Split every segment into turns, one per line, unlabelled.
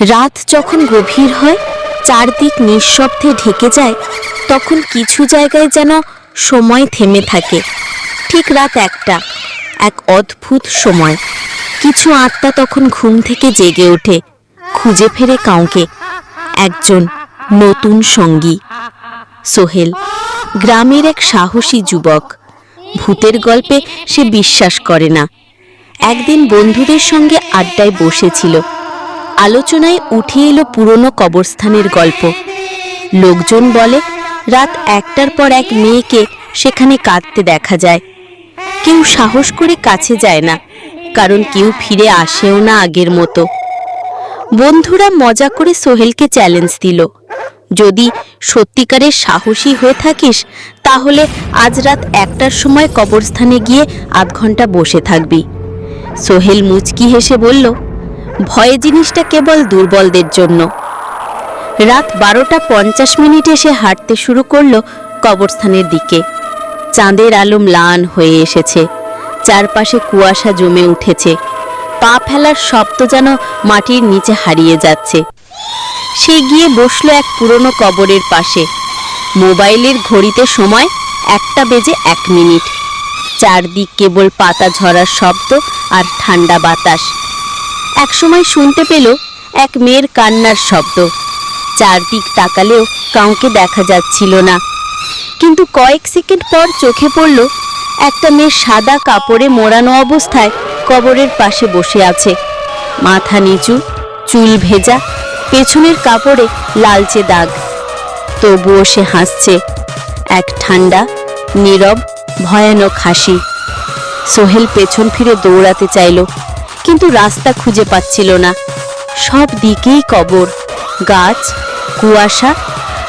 রাত যখন গভীর হয়, চারদিক নিঃশব্দে ঢেকে যায়, তখন কিছু জায়গায় যেন সময় থেমে থাকে। ঠিক রাত একটা, এক অদ্ভুত সময়। কিছু আত্মা তখন ঘুম থেকে জেগে ওঠে, খুঁজে ফেরে কাউকে। একজন নতুন সঙ্গী। সোহেল, গ্রামের এক সাহসী যুবক। ভূতের গল্পে সে বিশ্বাস করে না। একদিন বন্ধুদের সঙ্গে আড্ডায় বসেছিল। আলোচনায় উঠে এলো পুরনো কবরস্থানের গল্প। লোকজন বলে, রাত একটার পর এক মেয়েকে সেখানে কাঁদতে দেখা যায়। কেউ সাহস করে কাছে যায় না, কারণ কেউ ফিরে আসেও না আগের মতো। বন্ধুরা মজা করে সোহেলকে চ্যালেঞ্জ দিল। যদি সত্যিকারের সাহসী হয়ে থাকিস, তাহলে আজ রাত একটার সময় কবরস্থানে গিয়ে আধ ঘণ্টা বসে থাকবি। সোহেল মুচকি হেসে বলল ভয় জিনিসটা কেবল দুর্বলদের জন্য। রাত বারোটা পঞ্চাশ মিনিটে সে হাঁটতে শুরু করল কবরস্থানের দিকে। চাঁদের আলো ম্লান হয়ে এসেছে। চারপাশে কুয়াশা জমে উঠেছে। পা ফেলার শব্দ যেন মাটির নিচে হারিয়ে যাচ্ছে। সে গিয়ে বসল এক পুরনো কবরের পাশে। মোবাইলের ঘড়িতে সময় একটা বেজে এক মিনিট। চারদিক কেবল পাতা ঝরার শব্দ আর ঠান্ডা বাতাস। একসময় শুনতে পেল এক মেয়ের কান্নার শব্দ। চারদিক তাকালেও কাউকে দেখা যাচ্ছিল না। কিন্তু কয়েক সেকেন্ড পর চোখে পড়ল, একটা মেয়ে সাদা কাপড়ে মোড়ানো অবস্থায় কবরের পাশে বসে আছে। মাথা নিচু, চুল ভেজা, পেছনের কাপড়ে লালচে দাগ। তবুও সে হাসছে। এক ঠান্ডা, নীরব, ভয়ানক হাসি। সোহেল পেছন ফিরে দৌড়াতে চাইল। কিন্তু রাস্তা খুঁজে পাচ্ছিল না। সব দিকেই কবর, গাছ, কুয়াশা,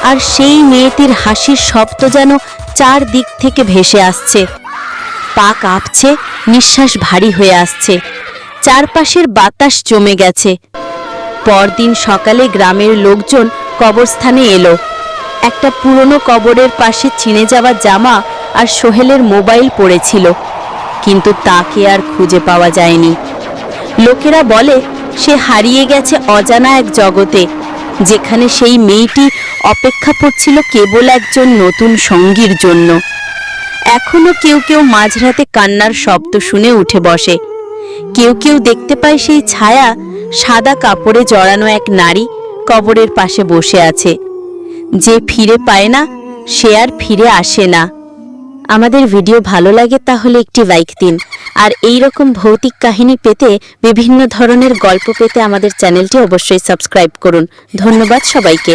আর সেই মেয়েটির হাসির শব্দ যেন চার দিক থেকে ভেসে আসছে। পা কাঁপছে, নিঃশ্বাস ভারী হয়ে আসছে। চারপাশের বাতাস জমে গেছে। পরদিন সকালে গ্রামের লোকজন কবরস্থানে এলো। একটা পুরনো কবরের পাশে চিনে যাওয়া জামা আর সোহেলের মোবাইল পড়েছিল। কিন্তু তাকে আর খুঁজে পাওয়া যায়নি। লোকেরা বলে, সে হারিয়ে গেছে অজানা এক জগতে, যেখানে সেই মেয়েটি অপেক্ষা করছিল কেবল একজন নতুন সঙ্গীর জন্য। এখনও কেউ কেউ মাঝরাতে কান্নার শব্দ শুনে উঠে বসে। কেউ কেউ দেখতে পায় সেই ছায়া সাদা কাপড়ে জড়ানো এক নারী কবরের পাশে বসে আছে। যে ফিরে পায় না, সে আর ফিরে আসে না। আমাদের ভিডিও ভালো লাগে তাহলে একটি লাইক দিন। আর এই রকম ভৌতিক কাহিনী পেতে বিভিন্ন ধরনের গল্প পেতে আমাদের চ্যানেলটি অবশ্যই সাবস্ক্রাইব করুন। ধন্যবাদ সবাইকে।